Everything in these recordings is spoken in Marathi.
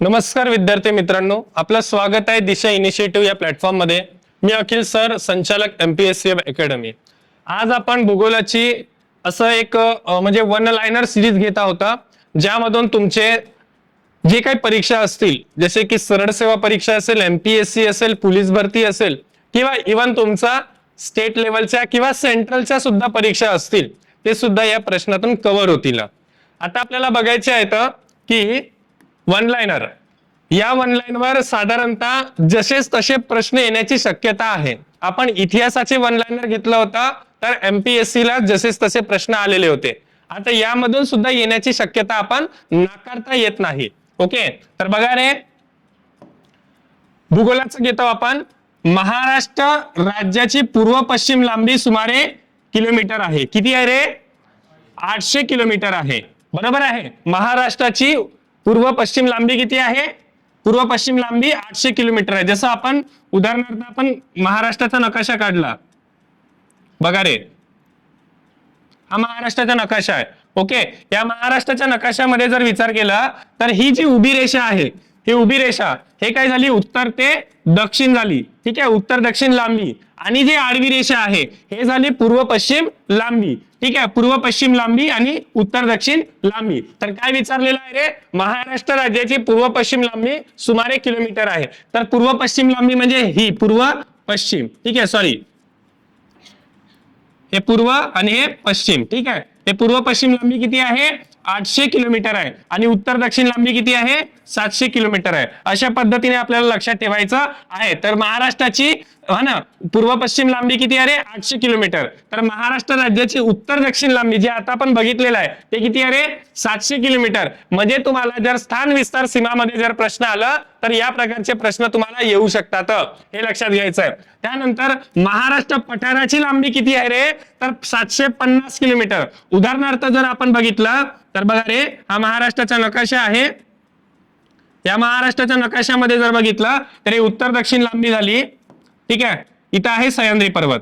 नमस्कार विद्यार्थी मित्रांनो आपलं स्वागत आहे दिशा इनिशिएटिव्ह या प्लॅटफॉर्ममध्ये. मी अखिल सर संचालक M P S C academy आज आपण भूगोलाची असं एक म्हणजे वन लायनर सिरीज घेता होता ज्यामधून तुमचे जे काही परीक्षा असतील जसे की सरळ सेवा परीक्षा असेल एम पी एस सी असेल पोलीस भरती असेल किंवा इव्हन तुमचा स्टेट लेवलच्या किंवा सेंट्रलच्या सुद्धा परीक्षा असतील ते सुद्धा या प्रश्नातून कव्हर होतील. आता आपल्याला बघायचे आहेत की वन लाईनर या वन लाईनवर साधारणतः जसेच तसे प्रश्न येण्याची शक्यता आहे. आपण इतिहासाचे वन लाईनर घेतलं होतं तर एमपीएससी ला जसेच तसे प्रश्न आलेले होते. आता यामधून सुद्धा येण्याची शक्यता आपण नाकारता येत नाही. ओके तर बघा रे. भूगोलाचं घेतो आपण. महाराष्ट्र राज्याची पूर्व पश्चिम लांबी सुमारे किलोमीटर आहे. किती आहे रे? आठशे किलोमीटर आहे. बरोबर आहे. महाराष्ट्राची पूर्व पश्चिम लांबी किती आहे? पूर्व पश्चिम लांबी आठशे किलोमीटर आहे. जसं आपण उदाहरणार्थ आपण महाराष्ट्राचा नकाशा काढला. बघा रे. हा महाराष्ट्राचा नकाशा आहे. ओके? या महाराष्ट्राच्या नकाशामध्ये जर विचार केला तर ही जी उभी रेषा आहे ही उभी रेषा हे काय झाली? उत्तर ते दक्षिण झाली. ठीक आहे? उत्तर दक्षिण लांबी. आणि जी आडवी रेषा आहे हे झाली पूर्व पश्चिम लांबी. ठीक आहे? पूर्व पश्चिम लांबी आणि उत्तर दक्षिण लांबी. तर काय विचारलेलं आहे रे? महाराष्ट्र राज्याची पूर्व पश्चिम लांबी सुमारे किलोमीटर आहे. तर पूर्व पश्चिम लांबी म्हणजे ही पूर्व पश्चिम. ठीक आहे? सॉरी हे पूर्व आणि हे पश्चिम. ठीक आहे? हे पूर्व पश्चिम लांबी किती आहे? आठशे किलोमीटर आहे. आणि उत्तर दक्षिण लांबी किती आहे? सातशे किलोमीटर आहे. अशा पद्धतीने आपल्याला लक्षात ठेवायचं आहे. तर महाराष्ट्राची हा ना पूर्व पश्चिम लांबी किती आहे रे? आठशे किलोमीटर. तर महाराष्ट्र राज्याची उत्तर दक्षिण लांबी जे आता आपण बघितलेलं आहे ते किती आहे रे? सातशे किलोमीटर. म्हणजे तुम्हाला जर स्थान विस्तार सीमामध्ये जर प्रश्न आला तर या प्रकारचे प्रश्न तुम्हाला येऊ शकतात. हे लक्षात घ्यायचं आहे त्यानंतर महाराष्ट्र पठाराची लांबी किती आहे रे? तर सातशे पन्नास किलोमीटर. उदाहरणार्थ जर आपण बघितलं तर बघा रे हा महाराष्ट्राचा नकाशा आहे. या महाराष्ट्राच्या नकाशामध्ये जर बघितलं तर हे उत्तर दक्षिण लांबी झाली. ठीक आहे? इथं आहे सह्याद्री पर्वत.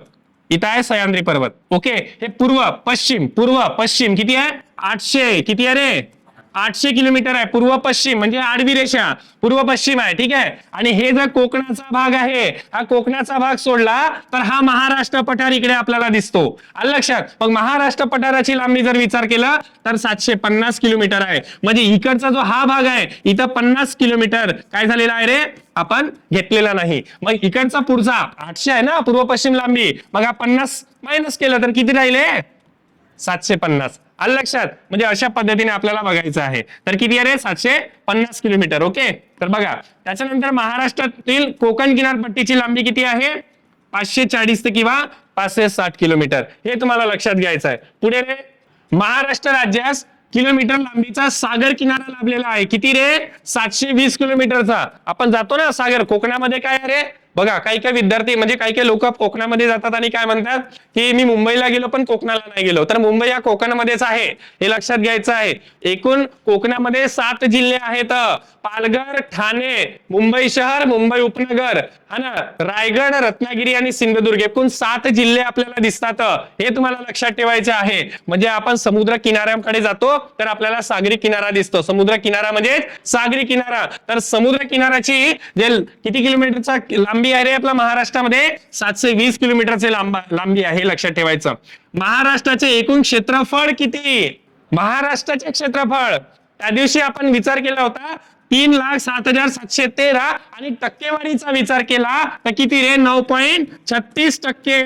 इथं आहे सह्याद्री पर्वत. ओके? हे पूर्व पश्चिम पूर्व पश्चिम. किती आहे? आठशे. किती आहे रे? आठशे किलोमीटर आहे. पूर्व पश्चिम म्हणजे आडवी रेषा. पूर्व पश्चिम आहे ठीक आहे? आणि हे जर कोकणाचा भाग आहे हा कोकणाचा भाग सोडला तर हा महाराष्ट्र पठार इकडे आपल्याला दिसतो. लक्षात? मग महाराष्ट्र पठाराची लांबी जर विचार केला तर सातशे पन्नास किलोमीटर आहे. म्हणजे इकडचा जो हा भाग आहे इथं पन्नास किलोमीटर काय झालेला आहे रे? आपण घेतलेला नाही. मग इकडचा पुढचा आठशे आहे ना पूर्व पश्चिम लांबी. मग हा पन्नास मायनस केलं तर किती राहिले? सातशे पन्नास. आलं लक्षात? म्हणजे अशा पद्धतीने आपल्याला बघायचं आहे. तर किती आहे रे? सातशे पन्नास किलोमीटर ओके? तर बघा त्याच्यानंतर महाराष्ट्रातील कोकण किनारपट्टीची लांबी किती आहे? पाचशे चाळीस ते किंवा पाचशे साठ किलोमीटर. हे तुम्हाला लक्षात घ्यायचं आहे. पुढे रे महाराष्ट्र राज्यास किलोमीटर लांबीचा सागर किनारा लाभलेला आहे. किती रे? सातशे वीस किलोमीटरचा. आपण जातो ना सागर कोकणामध्ये काय रे? बघा काही काही विद्यार्थी म्हणजे काही काही लोक कोकणामध्ये जातात आणि काय म्हणतात की मी मुंबईला गेलो पण कोकणाला नाही गेलो. तर मुंबई या कोकणामध्येच आहे हे लक्षात घ्यायचं आहे. एकूण कोकणामध्ये सात जिल्हे आहेत. पालघर ठाणे मुंबई शहर मुंबई उपनगर हा ना? रायगड रत्नागिरी आणि सिंधुदुर्ग एकूण सात जिल्हे आपल्याला दिसतात. हे तुम्हाला लक्षात ठेवायचे आहे. म्हणजे आपण समुद्र किनाऱ्याकडे जातो तर आपल्याला सागरी किनारा दिसतो. समुद्र किनारा म्हणजे सागरी किनारा. तर समुद्र किनाऱ्याची जे किती किलोमीटरचा लांबी आहे रे आपल्या महाराष्ट्रामध्ये. सातशे वीस किलोमीटरचे लांबी आहे लक्षात ठेवायचं. महाराष्ट्राचे एकूण क्षेत्रफळ किती? महाराष्ट्राचे क्षेत्रफळ. त्या दिवशी आपण विचार केला होता तीन लाख सात हजार सातशे तेरा आणि टक्केवारीचा विचार केला तर किती रे? नऊ पॉईंट छत्तीस टक्के.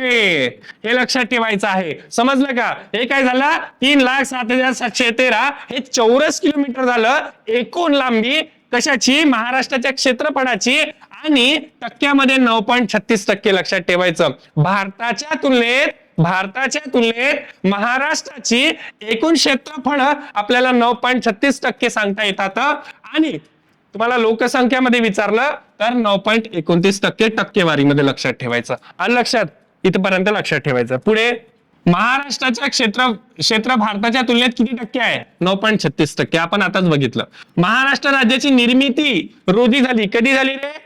हे लक्षात ठेवायचं आहे. समजलं का? हे काय झालं? तीन लाख सात हजार सातशे तेरा हे चौरस किलोमीटर झालं. एकूण लांबी कशाची? महाराष्ट्राच्या क्षेत्रफळाची. आणि टक्क्यामध्ये नऊ पॉईंट छत्तीस टक्के लक्षात ठेवायचं. भारताच्या तुलनेत भारताच्या तुलनेत महाराष्ट्राची एकूण क्षेत्रफळ आपल्याला नऊ पॉईंट छत्तीस टक्के सांगता येतात. आणि तुम्हाला लोकसंख्यामध्ये विचारलं तर नऊ पॉईंट एकोणतीस टक्के टक्केवारीमध्ये लक्षात ठेवायचं. आणि लक्षात इथपर्यंत लक्षात ठेवायचं. पुढे महाराष्ट्राच्या क्षेत्र क्षेत्र भारताच्या तुलनेत किती टक्के आहे? नऊ पॉईंट छत्तीस टक्के. आपण आताच बघितलं. महाराष्ट्र राज्याची निर्मिती रोजी झाली. कधी झाली रे?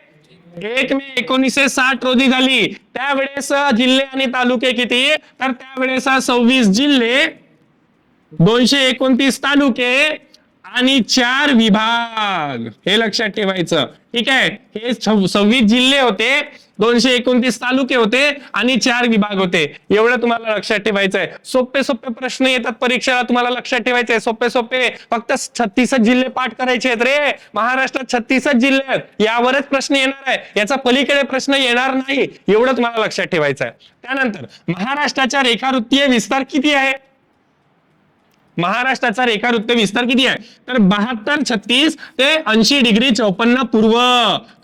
एक मे एकोणीसशे साठ रोजी झाली. त्यावेळेस जिल्हे आणि तालुके किती? तर त्यावेळेस सव्वीस जिल्हे दोनशे एकोणतीस तालुके आणि चार विभाग. हे लक्षात ठेवायचं. ठीक आहे? हे सव्वीस जिल्हे होते दोनशे एकोणतीस तालुके होते आणि चार विभाग होते. एवढं तुम्हाला लक्षात ठेवायचं आहे सोपे सोपे प्रश्न येतात परीक्षेला तुम्हाला लक्षात ठेवायचे सोपे सोपे. फक्त छत्तीसच जिल्हे पाठ करायचे आहेत रे. महाराष्ट्रात छत्तीसच जिल्हे आहेत. यावरच प्रश्न येणार आहे. याचा पलीकडे प्रश्न येणार नाही. एवढं तुम्हाला लक्षात ठेवायचं आहे त्यानंतर महाराष्ट्राच्या रेखावृत्तीय विस्तार किती आहे? महाराष्ट्राचा रेखावृत्त विस्तार किती आहे? तर बहात्तर छत्तीस ते ऐंशी डिग्री चौपन्न पूर्व.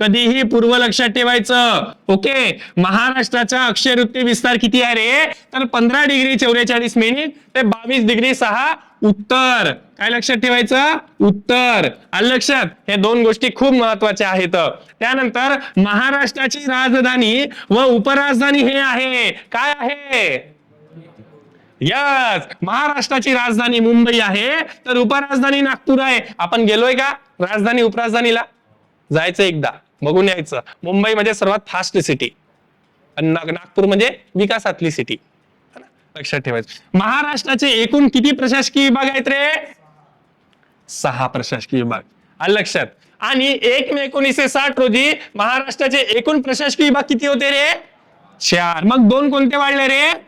कधीही पूर्व लक्षात ठेवायचं. ओके? महाराष्ट्राचा अक्षयवृत्ती विस्तार किती आहे रे? तर पंधरा डिग्री चौवेचाळीस मिनिट ते बावीस डिग्री सहा उत्तर. काय लक्षात ठेवायचं? उत्तर. आलं लक्षात? हे दोन गोष्टी खूप महत्त्वाच्या आहेत. त्यानंतर महाराष्ट्राची राजधानी व उपराजधानी हे आहे. काय आहे? यस महाराष्ट्राची राजधानी मुंबई आहे तर उपराजधानी नागपूर आहे. आपण गेलोय का? राजधानी उपराजधानीला? जायचं एकदा. बघून यायचं. मुंबई म्हणजे सर्वात फास्ट सिटी आणि नाग- नागपूर म्हणजे विकासातली सिटी लक्षात ठेवायचं. महाराष्ट्राचे एकूण किती प्रशासकीय विभाग आहेत रे? सहा प्रशासकीय विभाग. लक्षात? आणि एक मे एकोणीसशे साठ रोजी महाराष्ट्राचे एकूण प्रशासकीय विभाग किती होते रे? चार. मग दोन कोणते वाढले रे?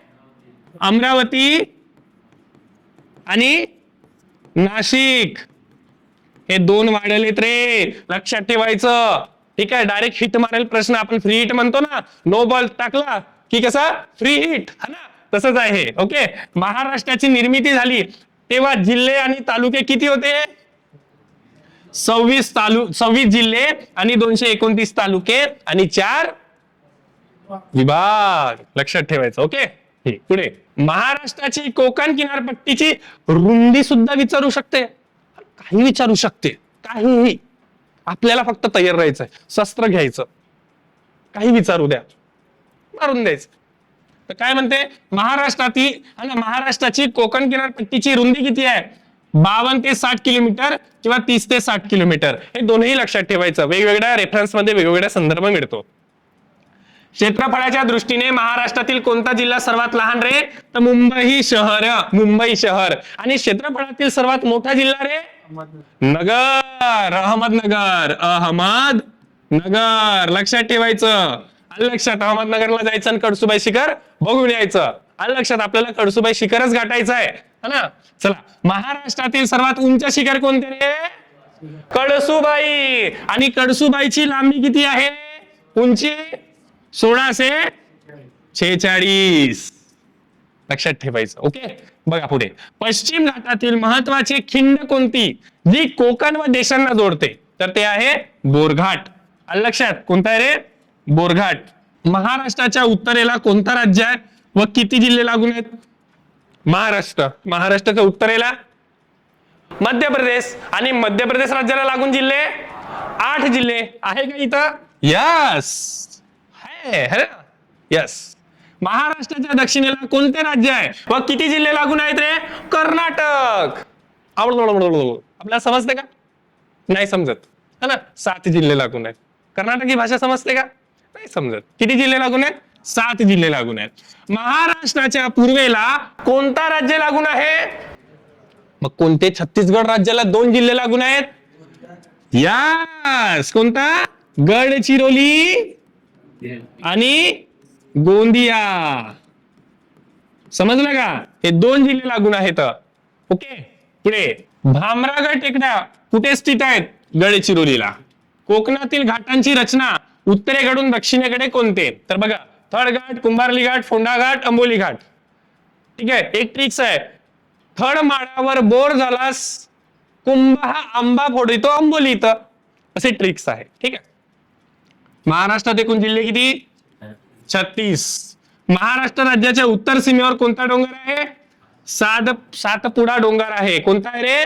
अमरावती आणि नाशिक. हे दोन वाढलेत रे. लक्षात ठेवायचं. ठीक आहे डायरेक्ट हिट मारेल प्रश्न. आपण फ्री हिट म्हणतो ना. नो बॉल टाकला की कसा? फ्री हिट हा ना? तसंच आहे. ओके महाराष्ट्राची निर्मिती झाली. तेव्हा जिल्हे आणि तालुके किती होते? सव्वीस तालु सव्वीस जिल्हे आणि दोनशे एकोणतीस तालुके आणि चार विभाग. लक्षात ठेवायचं. ओके हे, पुढे. महाराष्ट्राची कोकण किनारपट्टीची रुंदी सुद्धा विचारू शकते. काही विचारू शकते. काहीही. आपल्याला फक्त तयार राहायचंय. शस्त्र घ्यायचं. काही विचारू द्या. मारून द्यायचं. तर काय म्हणते? महाराष्ट्रातील हा महाराष्ट्राची कोकण किनारपट्टीची रुंदी किती आहे? बावन्न ते साठ किलोमीटर किंवा तीस ते साठ किलोमीटर. हे दोन्ही लक्षात ठेवायचं. वेगवेगळ्या रेफरन्समध्ये वेगवेगळ्या संदर्भ मिळतो. क्षेत्रफळाच्या दृष्टीने महाराष्ट्रातील कोणता जिल्हा सर्वात लहान रे? तर मुंबई शहर मुंबई शहर. आणि क्षेत्रफळातील सर्वात मोठा जिल्हा रे? नगर अहमदनगर अहमद नगर लक्षात ठेवायचं. आलं लक्षात? अहमदनगरला जायचं आणि कडसुबाई शिखर बघून यायचं. आलं लक्षात? आपल्याला कडसुबाई शिखरच गाठायचं आहे. है ना? चला. महाराष्ट्रातील सर्वात उंच शिखर कोणते रे? कडसुबाई. आणि कडसुबाईची लांबी किती आहे? उंची? सोळाशे छेचाळीस. लक्षात ठेवायचं ओके? बघा पुढे. पश्चिम घाटातील महत्वाची खिंड कोणती? जी कोकण व देशांना जोडते. तर ते आहे बोरघाट. लक्षात? कोणता आहे रे? बोरघाट. महाराष्ट्राच्या उत्तरेला कोणता राज्य आहे व किती जिल्हे लागून आहेत? महाराष्ट्र. महाराष्ट्राच्या उत्तरेला? मध्य प्रदेश आणि मध्य प्रदेश राज्याला लागून जिल्हे? आठ जिल्हे. आहे का इथं? यस है यस महाराष्ट्राच्या दक्षिणेला कोणते राज्य आहे? व किती जिल्हे लागून आहेत रे? कर्नाटक. आपल्याला समजते का? नाही समजत. है ना? सात जिल्हे लागून आहेत. कर्नाटकी भाषा समजते का? नाही समजत. किती जिल्हे लागून आहेत? सात जिल्हे लागून आहेत. महाराष्ट्राच्या पूर्वेला कोणता राज्य लागून आहे? मग कोणते छत्तीसगड राज्याला दोन जिल्हे लागून आहेत? यास कोणता? गडचिरोली. आणि गोंदिया. समजलं का? हे दोन जिल्हे लागून आहेत. ओके? पुढे. भामरागड टेकड्या कुठे स्थित आहेत? गडचिरोलीला. कोकणातील घाटांची रचना उत्तरेकडून दक्षिणेकडे कोणते? तर बघा थड घाट कुंभारली घाट फोंडा घाट अंबोली घाट. ठीक आहे? एक ट्रिक्स आहे. थर्ड माळावर बोर झालास कुंभ हा आंबा फोडितो अंबोली इथं. असे ट्रिक्स आहे. ठीक आहे? महाराष्ट्रात एकूण जिल्हे किती? छत्तीस. महाराष्ट्र राज्याच्या उत्तर सीमेवर कोणता डोंगर आहे? सात सातपुडा डोंगर आहे. कोणता आहे रे?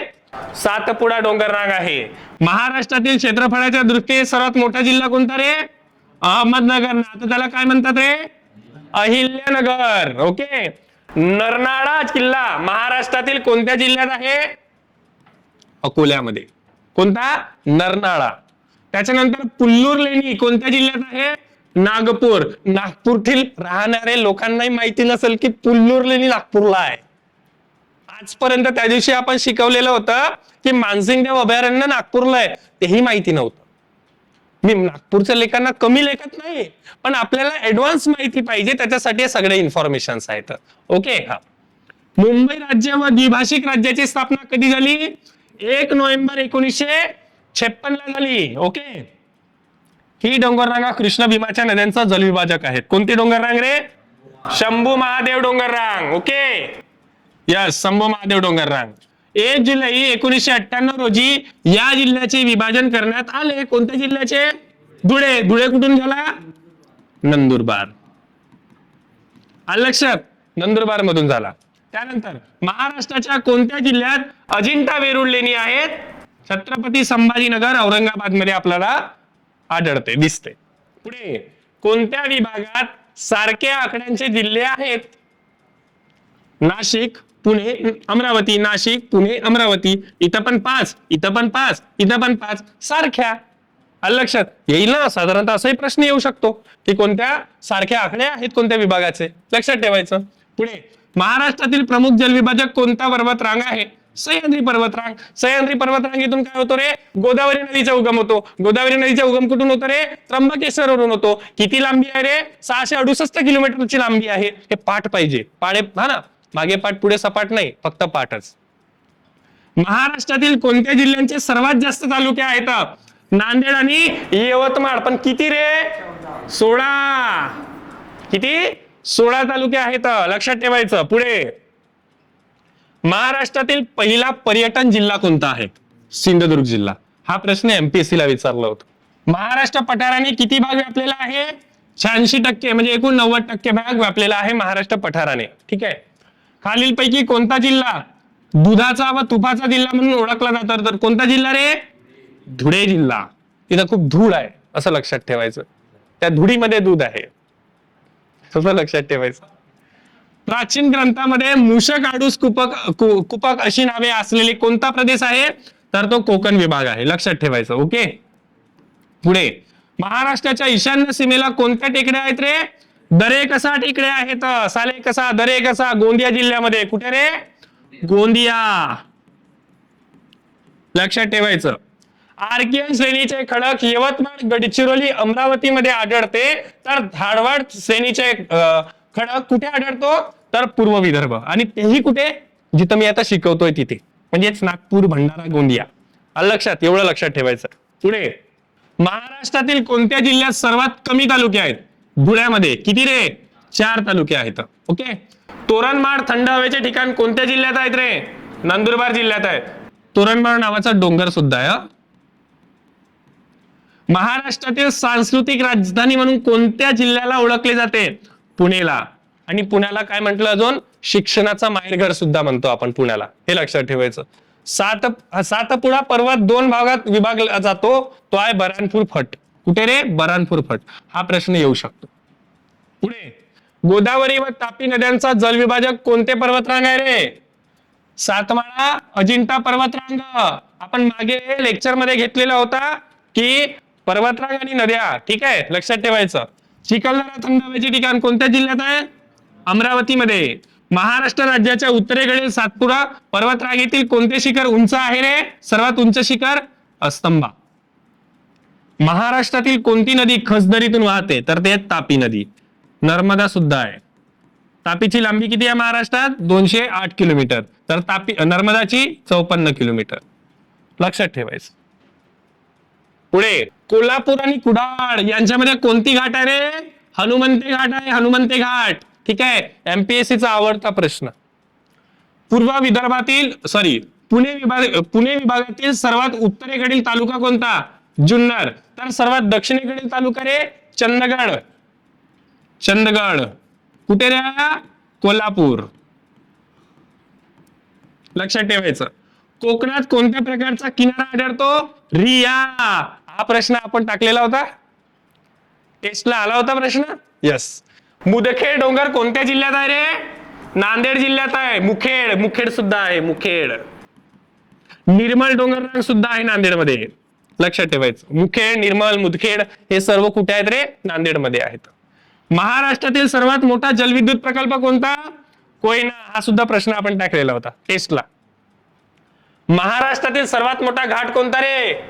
सातपुडा डोंगर रांग आहे. महाराष्ट्रातील क्षेत्रफळाच्या दृष्टीने सर्वात मोठा जिल्हा कोणता रे? अहमदनगर. आता त्याला काय म्हणतात रे? अहिल्यानगर. ओके. नरनाळा किल्ला महाराष्ट्रातील कोणत्या जिल्ह्यात आहे? अकोल्यामध्ये. कोणता? नरनाळा. त्याच्यानंतर पुल्लूर लेणी कोणत्या जिल्ह्यात आहे? नागपूर. नागपूरतील राहणारे लोकांनाही माहिती नसेल की पुल्लूर लेणी नागपूरला आहे. आजपर्यंत त्या दिवशी आपण शिकवलेलं होतं की मानसिंगदेव अभयारण्य नागपूरला आहे. तेही माहिती नव्हतं. मी नागपूरच्या लेखांना कमी लेखत नाही पण आपल्याला ऍडव्हान्स माहिती पाहिजे त्याच्यासाठी सगळे इन्फॉर्मेशन आहेत. ओके हा. मुंबई राज्य व द्विभाषिक राज्याची स्थापना कधी झाली? एक नोव्हेंबर एकोणीसशे छप्पन ला झाली ओके ही डोंगररांगा कृष्ण भीमाच्या नद्यांचा जलविभाजक आहेत. कोणती डोंगररांग रे? शंभू महादेव डोंगररांग ओके यस शंभू महादेव डोंगररांग एक जुलै एकोणीसशे अठ्ठ्याण्णव रोजी या जिल्ह्याचे विभाजन करण्यात आले. कोणत्या जिल्ह्याचे? धुळे. धुळे कुठून झाला? नंदुरबार. आलं लक्षात? नंदुरबार मधून झाला. त्यानंतर महाराष्ट्राच्या कोणत्या जिल्ह्यात अजिंठा वेरूळ लेणी आहेत? छत्रपती संभाजीनगर औरंगाबादमध्ये आपल्याला आढळते दिसते. पुढे कोणत्या विभागात सारख्या आकड्यांचे जिल्हे आहेत? नाशिक पुणे अमरावती नाशिक पुणे अमरावती. इथं पण पाच इथं पण पाच इथं पण पाच. सारख्या. लक्षात? येईल ना? साधारणतः असाही प्रश्न येऊ शकतो की कोणत्या सारख्या आकडे आहेत कोणत्या विभागाचे? लक्षात ठेवायचं. पुढे महाराष्ट्रातील प्रमुख जलविभाजक कोणता पर्वत रांग आहे? सह्याद्री पर्वतरांग. सह्याद्री पर्वतरांगेतून काय होतो रे? गोदावरी नदीचा उगम होतो. गोदावरी नदीचा उगम कुठून होतो रे? त्र्यंबकेश्वरवरून होतो. किती लांबी आहे रे? सहाशे अडुसष्ट किलोमीटरची लांबी आहे. हे पाठ पाहिजे. पाळे हा ना? मागे पाठ पुढे सपाट नाही. फक्त पाठच. महाराष्ट्रातील कोणत्या जिल्ह्यांचे सर्वात जास्त तालुके आहेत? नांदेड आणि यवतमाळ. पण किती रे? सोळा. किती? सोळा तालुके आहेत. लक्षात ठेवायचं. पुढे. महाराष्ट्रातील पहिला पर्यटन जिल्हा कोणता आहे? सिंधुदुर्ग जिल्हा. हा प्रश्न एमपीएससी ला विचारला होता. महाराष्ट्र पठाराने किती भाग व्यापलेला आहे? शहाऐंशी टक्के म्हणजे एकूण नव्वद टक्के भाग व्यापलेला आहे महाराष्ट्र पठाराने. ठीक आहे? खालीलपैकी कोणता जिल्हा दुधाचा व तुपाचा जिल्हा म्हणून ओळखला जातो? तर कोणता जिल्हा रे? धुळे जिल्हा. तिथं खूप धूळ आहे असं लक्षात ठेवायचं. त्या धुळीमध्ये दूध आहे. असं लक्षात ठेवायचं. प्राचीन ग्रंथामध्ये मूषक आडूस कुपक कु- कुपक अशी नावे असलेली कोणता प्रदेश आहे? तर तो कोकण विभाग आहे. लक्षात ठेवायचं ओके? पुढे. महाराष्ट्राच्या ईशान्य सीमेला कोणत्या टेकड्या आहेत रे? दरे कसा टेकड्या आहेत? साले कसा दरे कसा? गोंदिया जिल्ह्यामध्ये. कुठे रे? गोंदिया. लक्षात ठेवायचं. आर्कियन श्रेणीचे खडक यवतमाळ गडचिरोली अमरावतीमध्ये आढळते. तर धारवाड श्रेणीचे खडक कुठे आढळतो? तर पूर्व विदर्भ. आणि तेही कुठे? जिथं मी आता शिकवतोय तिथे. म्हणजेच नागपूर भंडारा गोंदिया. लक्षात? एवढं लक्षात ठेवायचं. पुढे. महाराष्ट्रातील कोणत्या जिल्ह्यात सर्वात कमी तालुके आहेत? धुळ्यामध्ये. किती रे? चार तालुके आहेत. ओके? तोरणमाळ थंड हवेचे ठिकाण कोणत्या जिल्ह्यात आहेत रे? नंदुरबार जिल्ह्यात आहे तोरणमाळ नावाचा डोंगर सुद्धा आहे महाराष्ट्रातील सांस्कृतिक राजधानी म्हणून कोणत्या जिल्ह्याला ओळखले जाते? पुणेला. आणि पुण्याला काय म्हटलं अजून? शिक्षणाचा माहेरघर सुद्धा म्हणतो आपण पुण्याला. हे लक्षात ठेवायचं. सात सातपुडा पर्वत दोन भागात विभागला जातो. तो आहे बरानपूर फट. कुठे रे? बरानपूर फट. हा प्रश्न येऊ शकतो. पुढे. गोदावरी व तापी नद्यांचा जलविभाजक कोणते पर्वतरांग आहे रे? सातमाळा अजिंठा पर्वतरांग. आपण मागे लेक्चरमध्ये घेतलेला होता की पर्वतरांग आणि नद्या. ठीक आहे? लक्षात ठेवायचं. चिखलदरा थंड हवेचे ठिकाण कोणत्या जिल्ह्यात आहे? अमरावतीमध्ये. महाराष्ट्र राज्याच्या उत्तरेकडील सातपुडा पर्वतरागेतील कोणते शिखर उंच आहे रे? सर्वात उंच शिखर अस्तंबा महाराष्ट्रातील कोणती नदी खसदरीतून वाहते? तर ते तापी नदी. नर्मदा सुद्धा आहे. तापीची लांबी किती आहे महाराष्ट्रात? दोनशे आठ किलोमीटर. तर तापी नर्मदाची चौपन्न किलोमीटर. लक्षात ठेवायचं. पुढे. कोल्हापूर आणि कुडाळ यांच्यामध्ये कोणती घाट आहे रे? हनुमंते घाट आहे हनुमंते घाट. ठीक आहे? एमपीएससी चा आवडता प्रश्न. पूर्व विदर्भातील सॉरी पुणे विभाग पुणे विभागातील सर्वात उत्तरेकडील तालुका कोणता? जुन्नर. तर सर्वात दक्षिणेकडील तालुका रे? चंदगड. चंदगड. कुठे रे? कोल्हापूर. लक्षात ठेवायचं. कोकणात कोणत्या प्रकारचा किनारा आढळतो? रिया. हा प्रश्न आपण टाकलेला होता? टेस्टला आला होता प्रश्न? यस मुदखेड डोंगर कोणत्या जिल्ह्यात आहे रे? नांदेड जिल्ह्यात आहे. मुखेड मुखेड सुद्धा आहे मुखेड. निर्मल डोंगर सुद्धा आहे नांदेडमध्ये. लक्षात ठेवायचं. मुखेड निर्मल मुदखेड हे सर्व कुठे आहेत रे? नांदेडमध्ये आहेत. महाराष्ट्रातील सर्वात मोठा जलविद्युत प्रकल्प कोणता? कोयना. हा सुद्धा प्रश्न आपण टाकलेला होता. टेस्टला. महाराष्ट्रातील सर्वात मोठा घाट कोणता रे?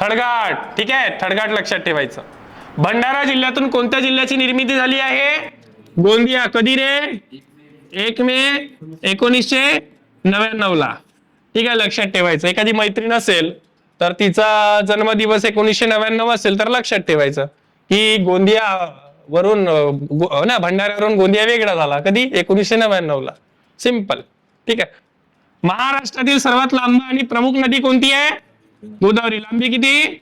थडघाट ठीक आहे? थडघाट लक्षात ठेवायचं. भंडारा जिल्ह्यातून कोणत्या जिल्ह्याची निर्मिती झाली आहे? गोंदिया. कधी रे? एक मे एकोणीसशे नव्याण्णव ला ठीक आहे? लक्षात ठेवायचं. एखादी मैत्रीण असेल तर तिचा जन्मदिवस एकोणीसशे नव्याण्णव असेल तर लक्षात ठेवायचं. की गोंदिया वरून गो- हो ना भंडाऱ्यावरून गोंदिया वेगळा झाला. कधी? एकोणीसशे नव्याण्णव ला सिंपल ठीक आहे? महाराष्ट्रातील सर्वात लांब आणि प्रमुख नदी कोणती आहे? गोदावरी. लांबी किती?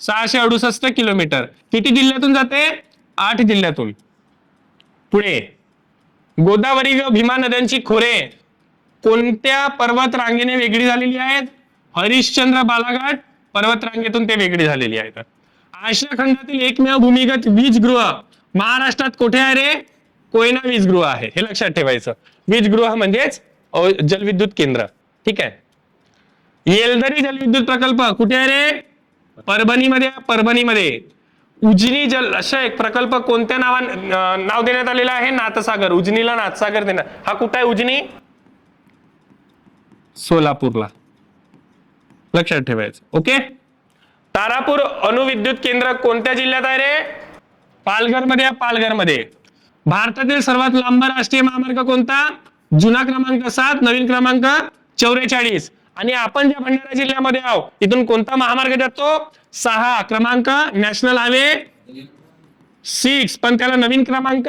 सहाशे अडुसष्ट किलोमीटर. किती जिल्ह्यातून जाते? आठ जिल्ह्यातून. पुढे. गोदावरी व भीमा नद्यांची खोरे. कोणत्या पर्वत रांगेने वेगळी झालेली आहेत? हरिश्चंद्र बालाघाट पर्वत रांगेतून ते वेगळी झालेली आहेत. आशिया खंडातील एकमेव भूमिगत वीजगृह महाराष्ट्रात कुठे आहे रे? कोयना वीजगृह आहे. हे लक्षात ठेवायचं. वीजगृह म्हणजेच जलविद्युत केंद्र. ठीक आहे? येलदरी जलविद्युत प्रकल्प कुठे आहे रे? परभणीमध्ये परभणीमध्ये. उजनी जल अशा एक प्रकल्प कोणत्या नावा नाव देण्यात आलेलं आहे? नाथसागर. उजनीला नाथसागर देणार हा कुठं आहे उजनी? सोलापूरला. लक्षात ठेवायचं. ओके? तारापूर अणुविद्युत केंद्र कोणत्या जिल्ह्यात आहे रे? पालघरमध्ये पालघरमध्ये. भारतातील सर्वात लांब राष्ट्रीय महामार्ग कोणता? जुना क्रमांक सात नवीन क्रमांक चौवेचाळीस आणि आपण ज्या भंडारा जिल्ह्यामध्ये आहोत तिथून कोणता महामार्ग जातो सहा. क्रमांक नॅशनल हायवे सिक्स. पण त्याला नवीन क्रमांक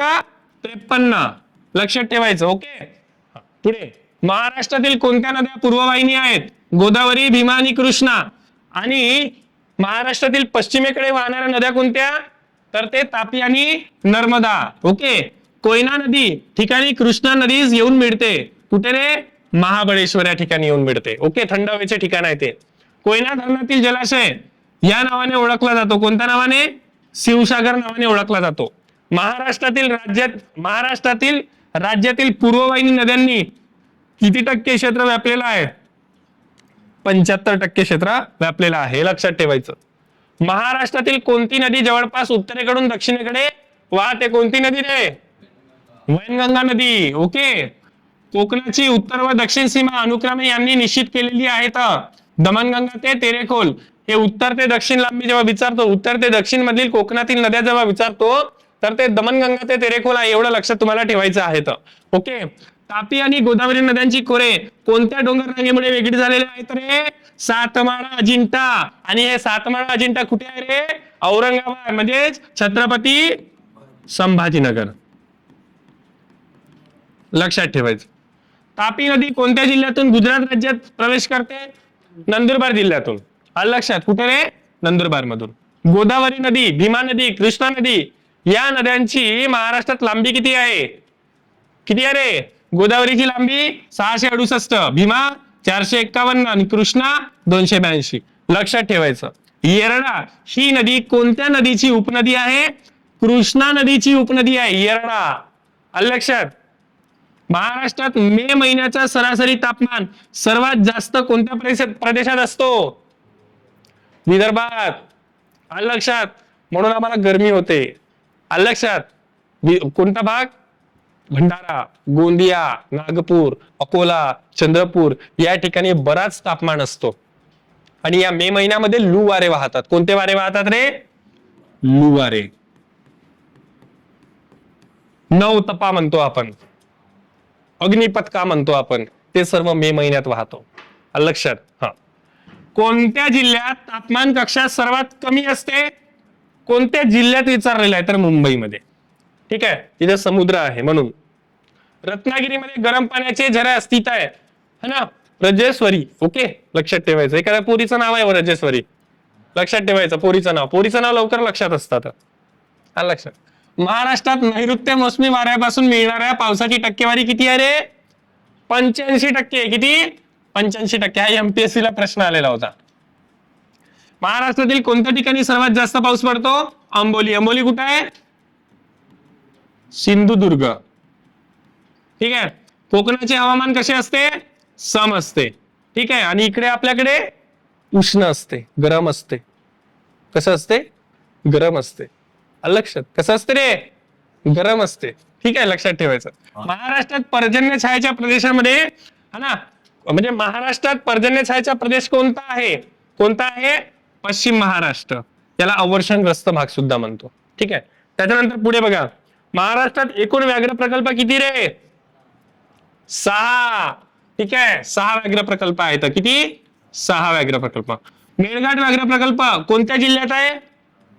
त्रेपन्न. लक्षात ठेवायचं ओके? पुढे. महाराष्ट्रातील कोणत्या नद्या पूर्ववाहिनी आहेत? गोदावरी भीमा आणि कृष्णा. आणि महाराष्ट्रातील पश्चिमेकडे वाहणाऱ्या नद्या कोणत्या? तर ते तापी आणि नर्मदा. ओके? कोयना नदी. ठिकाणी कृष्णा नदीस येऊन मिळते. कुठे रे? महाबळेश्वर या ठिकाणी येऊन मिळते. ओके थंड हवेचे ठिकाण आहे ते. कोयना धरणातील जलाशय या नावाने ओळखला जातो. कोणत्या नावाने? शिवसागर नावाने ओळखला जातो. महाराष्ट्रातील राज्यात महाराष्ट्रातील राज्यातील पूर्ववाहिनी नद्यांनी किती टक्के क्षेत्र व्यापलेलं आहे? पंच्याहत्तर टक्के क्षेत्र व्यापलेलं आहे. लक्षात ठेवायचं. महाराष्ट्रातील कोणती नदी जवळपास उत्तरेकडून दक्षिणेकडे वाहते? कोणती नदी रे? वैनगंगा नदी. ओके. कोकणाची उत्तर व दक्षिण सीमा अनुक्रमे यांनी निश्चित केलेली आहेत. दमनगंगा ते तेरेखोल. हे उत्तर ते दक्षिण लांबी जेव्हा विचारतो उत्तर ते दक्षिण मधील कोकणातील नद्या जेव्हा विचारतो तर ते दमनगंगा ते तेरेखोल आहे एवढं लक्षात तुम्हाला ठेवायचं आहे तर. ओके? तापी आणि गोदावरी नद्यांची खोरे कोणत्या डोंगर रांगेमुळे वेगळी झालेली आहेत रे? सातमाळा अजिंठा. आणि हे सातमाळा अजिंठा कुठे आहे रे? औरंगाबाद म्हणजेच छत्रपती संभाजीनगर. लक्षात ठेवायचं. तापी नदी कोणत्या जिल्ह्यातून गुजरात राज्यात प्रवेश करते? नंदुरबार जिल्ह्यातून. आलं लक्षात? कुठे रे? नंदुरबार मधून. गोदावरी नदी भीमा नदी कृष्णा नदी या नद्यांची महाराष्ट्रात लांबी किती आहे? किती आहे रे? गोदावरीची लांबी सहाशे अडुसष्ट भीमा चारशे एक्कावन्न आणि कृष्णा दोनशे ब्याऐंशी. लक्षात ठेवायचं. येरडा ही नदी कोणत्या नदीची उपनदी आहे? कृष्णा नदीची उपनदी आहे येरडा लक्षात? महाराष्ट्रात मे महिन्याचा सरासरी तापमान सर्वात जास्त कोणत्या प्रदेशात प्रदेशात असतो? विदर्भात. आलं लक्षात म्हणून आम्हाला गरमी होते. आलं लक्षात कोणता भाग? भंडारा गोंदिया नागपूर अकोला चंद्रपूर या ठिकाणी बराच तापमान असतो. आणि या मे महिन्यामध्ये लू वारे वाहतात. कोणते वारे वाहतात रे? लू वारे. नऊ तपा म्हणतो आपण. अग्निपथ का म्हणतो आपण? ते सर्व मे महिन्यात वाहतो. लक्षात? हा. कोणत्या जिल्ह्यात तापमान कक्षा सर्वात कमी असते? कोणत्या जिल्ह्यात विचारलेलं आहे? तर मुंबईमध्ये. ठीक आहे? तिथे समुद्र आहे म्हणून. रत्नागिरीमध्ये गरम पाण्याचे झरे स्थित आहे. है ना? रजेश्वरी. ओके? लक्षात ठेवायचं. एखाद्या पोरीचं नाव आहे व रजेश्वरी. लक्षात ठेवायचं. पोरीचं नाव. पोरीचं नाव लवकर लक्षात असतात हा लक्षात? महाराष्ट्रात नैऋत्य मोसमी वाऱ्यापासून मिळणाऱ्या पावसाची टक्केवारी किती आहे रे? पंच्याऐंशी टक्के किती? पंच्याऐंशी टक्के. हा एमपीएससी ला प्रश्न आलेला होता. महाराष्ट्रातील कोणत्या ठिकाणी सर्वात जास्त पाऊस पडतो? आंबोली. अंबोली कुठे आहे? सिंधुदुर्ग. ठीक आहे? कोकणाचे हवामान कसे असते? सम असते. ठीक आहे? आणि इकडे आपल्याकडे उष्ण असते. गरम असते. कसं असते? गरम असते. लक्षात. कसं असते रे? गरम असते. ठीक आहे लक्षात ठेवायचं. महाराष्ट्रात पर्जन्य छायेच्या प्रदेशामध्ये हा ना? म्हणजे महाराष्ट्रात पर्जन्य छायेचा प्रदेश कोणता आहे? कोणता आहे? पश्चिम महाराष्ट्र. याला अवर्षणग्रस्त भाग सुद्धा म्हणतो. ठीक आहे? त्याच्यानंतर पुढे बघा. महाराष्ट्रात एकूण व्याघ्र प्रकल्प किती रे? सहा. ठीक आहे? सहा व्याघ्र प्रकल्प आहेत. किती? सहा व्याघ्र प्रकल्प. मेळघाट व्याघ्र प्रकल्प कोणत्या जिल्ह्यात आहे?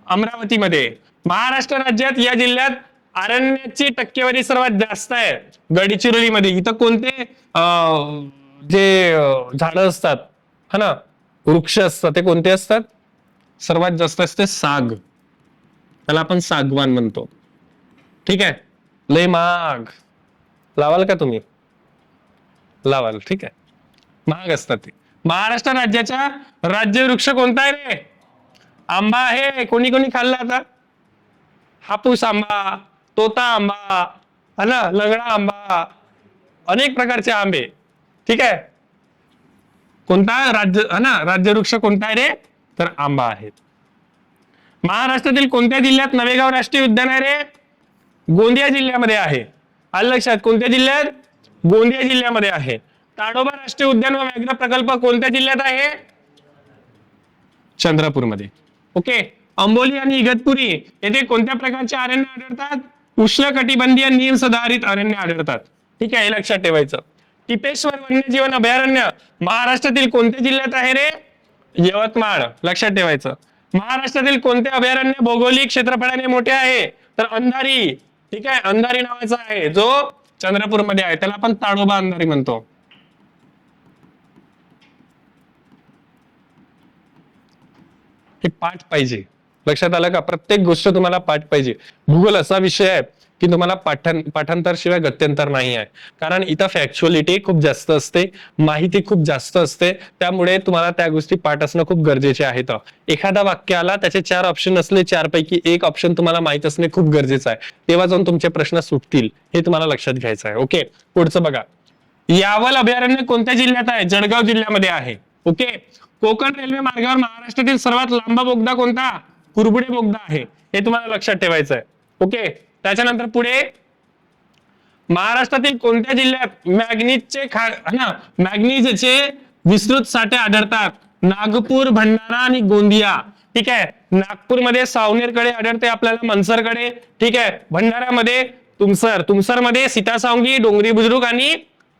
अमरावतीमध्ये. महाराष्ट्र राज्यात या जिल्ह्यात अरण्याची टक्केवारी सर्वात जास्त आहे. गडचिरोलीमध्ये. इथं कोणते जे झाड असतात हा ना? वृक्ष असतात ते कोणते असतात? सर्वात जास्त असते साग. त्याला आपण सागवान म्हणतो. ठीक आहे? लय महाग. लावाल का तुम्ही? लावाल. ठीक आहे. महाग असतात ते. महाराष्ट्र राज्याचा राज्य वृक्ष कोणता आहे रे? आंबा आहे. कोणी कोणी खाल्ला आता? हापूस आंबा तोता आंबा हा ना लंगडा आंबा अनेक प्रकारचे आंबे. ठीक आहे? कोणता राज्य हा ना राज्य वृक्ष कोणता आहे रे? तर आंबा आहेत. महाराष्ट्रातील कोणत्या जिल्ह्यात नवेगाव राष्ट्रीय उद्यान आहे रे? गोंदिया जिल्ह्यामध्ये आहे. आलं लक्षात? कोणत्या जिल्ह्यात? गोंदिया जिल्ह्यामध्ये आहे. ताडोबा राष्ट्रीय उद्यान व व्याघ्र प्रकल्प कोणत्या जिल्ह्यात आहे? चंद्रपूरमध्ये. ओके? अंबोली आणि इगतपुरी येथे कोणत्या प्रकारचे अरण्य आढळतात? उष्णकटिबंधीय नियम सुधारित अरण्य आढळतात. ठीक आहे हे लक्षात ठेवायचं. टिपेश्वर वन्यजीवन अभयारण्य महाराष्ट्रातील कोणत्या जिल्ह्यात आहे रे? यवतमाळ. लक्षात ठेवायचं. महाराष्ट्रातील कोणते अभयारण्य भौगोलिक क्षेत्रफळाने मोठे आहे? तर अंधारी. ठीक आहे अंधारी नावाचा आहे. जो चंद्रपूरमध्ये आहे. त्याला आपण ताडोबा अंधारी म्हणतो. हे पाठ पाहिजे. लक्षात आलं का? प्रत्येक गोष्ट तुम्हाला पाठ पाहिजे. भूगोल असा विषय आहे की तुम्हाला पाठां पाठांतर शिवाय गत्यंतर नाही आहे. कारण इथं फॅक्च्युअलिटी खूप जास्त असते माहिती खूप जास्त असते त्यामुळे तुम्हाला त्या गोष्टी पाठ असणं खूप गरजेचे आहेत एखादा वाक्य आला त्याचे चार ऑप्शन असले चार पैकी एक ऑप्शन तुम्हाला माहीत असणे खूप गरजेचं आहे. तेव्हा जाऊन तुमचे प्रश्न सुटतील हे तुम्हाला लक्षात घ्यायचं आहे. ओके? पुढचं बघा. यावल अभयारण्य कोणत्या जिल्ह्यात आहे? जळगाव जिल्ह्यामध्ये आहे. ओके? कोकण रेल्वे मार्गावर महाराष्ट्रातील सर्वात लांबा बोगदा कोणता? कुरबुडे बोगदा आहे. हे तुम्हाला लक्षात ठेवायचं आहे ओके? त्याच्यानंतर पुढे महाराष्ट्रातील कोणत्या जिल्ह्यात मॅग्नीजचे खा ना मॅग्नीजचे विस्तृत साठे आढळतात? नागपूर भंडारा आणि गोंदिया. ठीक आहे? नागपूरमध्ये सावनेरकडे आढळते आपल्याला मनसरकडे. ठीक आहे? भंडारामध्ये तुमसर. तुमसरमध्ये सीतासावंगी डोंगरी बुजुर्ग आणि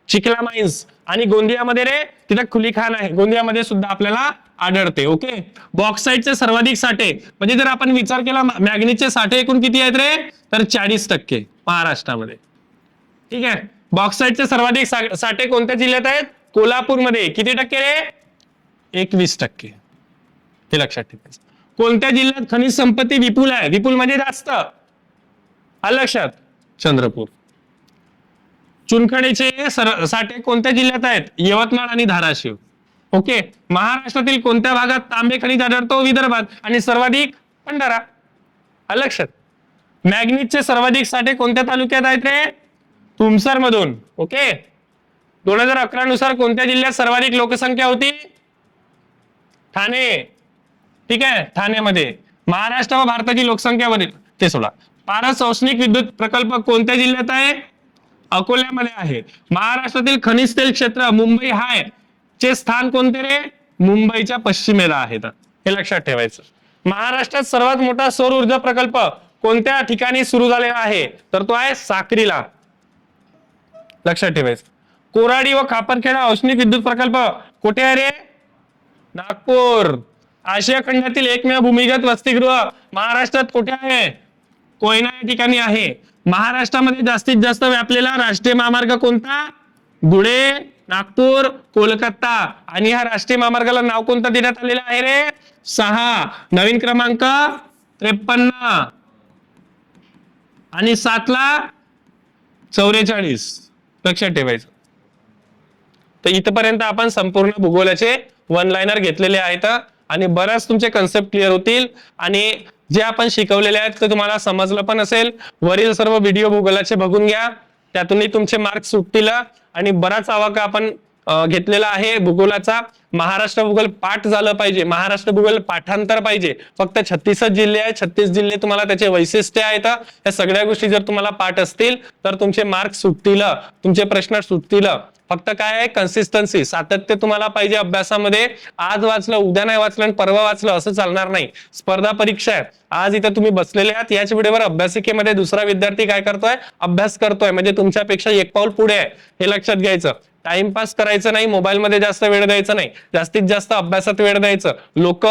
चिखला माईन्स. आणि गोंदियामध्ये रे तिथं खुली खान आहे. गोंदियामध्ये सुद्धा आपल्याला आढळते ओके बॉक्साईटचे सर्वाधिक साठे म्हणजे जर आपण विचार केला मॅग्नेटचे साठे एकूण किती आहेत रे? तर चाळीस टक्के महाराष्ट्रामध्ये. ठीक आहे? बॉक्साईटचे सर्वाधिक साठे कोणत्या जिल्ह्यात आहेत? कोल्हापूरमध्ये. किती टक्के रे? एकवीस टक्के. हे लक्षात ठेवायचं. कोणत्या जिल्ह्यात खनिज संपत्ती विपुल आहे? विपुल म्हणजे जास्त. आलं लक्षात? चंद्रपूर. चुनखडीचे सर- साठे कोणत्या जिल्ह्यात आहेत? यवतमाळ आणि धाराशिव. ओके महाराष्ट्रातील कोणत्या भागात तांबे खनिज आढळतो? विदर्भात. आणि सर्वाधिक भंडारा? लक्षात मॅग्नीजचे सर्वाधिक साठे कोणत्या तालुक्यात आहेत रे? तुमसर मधून ओके. दोन हजार अकरा नुसार कोणत्या जिल्ह्यात सर्वाधिक लोकसंख्या होती? ठाणे. ठीक आहे ठाण्यामध्ये. महाराष्ट्र व भारताची लोकसंख्या वरील. ते सोडा. पारस सौष्णिक विद्युत प्रकल्प कोणत्या जिल्ह्यात आहे? अकोल्यामध्ये आहे. महाराष्ट्रातील खनिज तेल क्षेत्र मुंबई हाय. चे स्थान कोणते रे? मुंबईच्या पश्चिमेला आहेत. हे लक्षात ठेवायचं. महाराष्ट्रात सर्वात मोठा सौर ऊर्जा प्रकल्प कोणत्या ठिकाणी सुरू झालेला आहे? तर तो आहे साक्रीला. लक्षात ठेवायचं. कोराडी व खापरखेडा औष्णिक विद्युत प्रकल्प कुठे आहे रे? नागपूर. आशिया खंडातील एकमेव भूमिगत वसतिगृह महाराष्ट्रात कुठे आहे? कोयना या ठिकाणी आहे. महाराष्ट्रामध्ये जास्तीत जास्त व्यापलेला राष्ट्रीय महामार्ग कोणता? धुळे. नागपूर कोलकाता आणि ह्या राष्ट्रीय महामार्गाला नाव कोणतं देण्यात आलेलं आहे रे? सहा. नवीन क्रमांक त्रेपन्न. आणि सातला चौवेचाळीस लक्षात ठेवायचं. तर इथपर्यंत आपण संपूर्ण भूगोलाचे वन लाईनर घेतलेले आहेत. आणि बऱ्याच तुमचे कन्सेप्ट क्लिअर होतील. आणि जे आपण शिकवलेले आहेत ते तुम्हाला समजलं पण असेल. वरील सर्व व्हिडिओ भूगोलाचे बघून घ्या. त्यातूनही तुमचे मार्क्स सुटतील आणि बराच आवाका आपण घेतलेला आहे. भूगोलाचा महाराष्ट्र भूगोल पाठ झालं पाहिजे. महाराष्ट्र भूगोल पाठांतर पाहिजे. फक्त छत्तीसच जिल्हे आहेत. छत्तीस जिल्हे तुम्हाला त्याचे वैशिष्ट्य आहेत. या सगळ्या गोष्टी जर तुम्हाला पाठ असतील तर तुमचे मार्क सुटतील. तुमचे प्रश्न सुटतील. फक्त काय आहे? कन्सिस्टन्सी सातत्य तुम्हाला पाहिजे अभ्यासामध्ये. आज वाचलं उद्या नाही वाचलं आणि परवा वाचलं असं चालणार नाही. स्पर्धा परीक्षा आहे. आज इथं तुम्ही बसलेले आहात. याच वेळेवर अभ्यासिकेमध्ये दुसरा विद्यार्थी काय करतोय? अभ्यास करतोय. म्हणजे तुमच्यापेक्षा एक पाऊल पुढे आहे. हे लक्षात घ्यायचं. टाइमपास करायचं नाही मोबाईलमध्ये जास्त वेळ द्यायचा नाही. जास्तीत जास्त अभ्यासात वेळ द्यायचं. लोक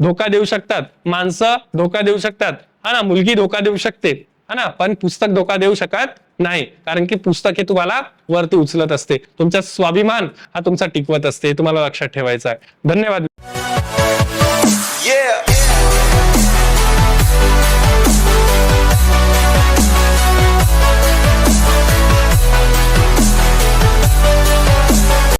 धोका देऊ शकतात. माणसं धोका देऊ शकतात. हा ना मुलगी धोका देऊ शकते. हा ना पण पुस्तक धोका देऊ शकत नाही. कारण की पुस्तक हे तुम्हाला वरती उचलत असते. तुमचा स्वाभिमान हा तुमचा टिकवत असते. तुम्हाला लक्षात ठेवायचा आहे. धन्यवाद.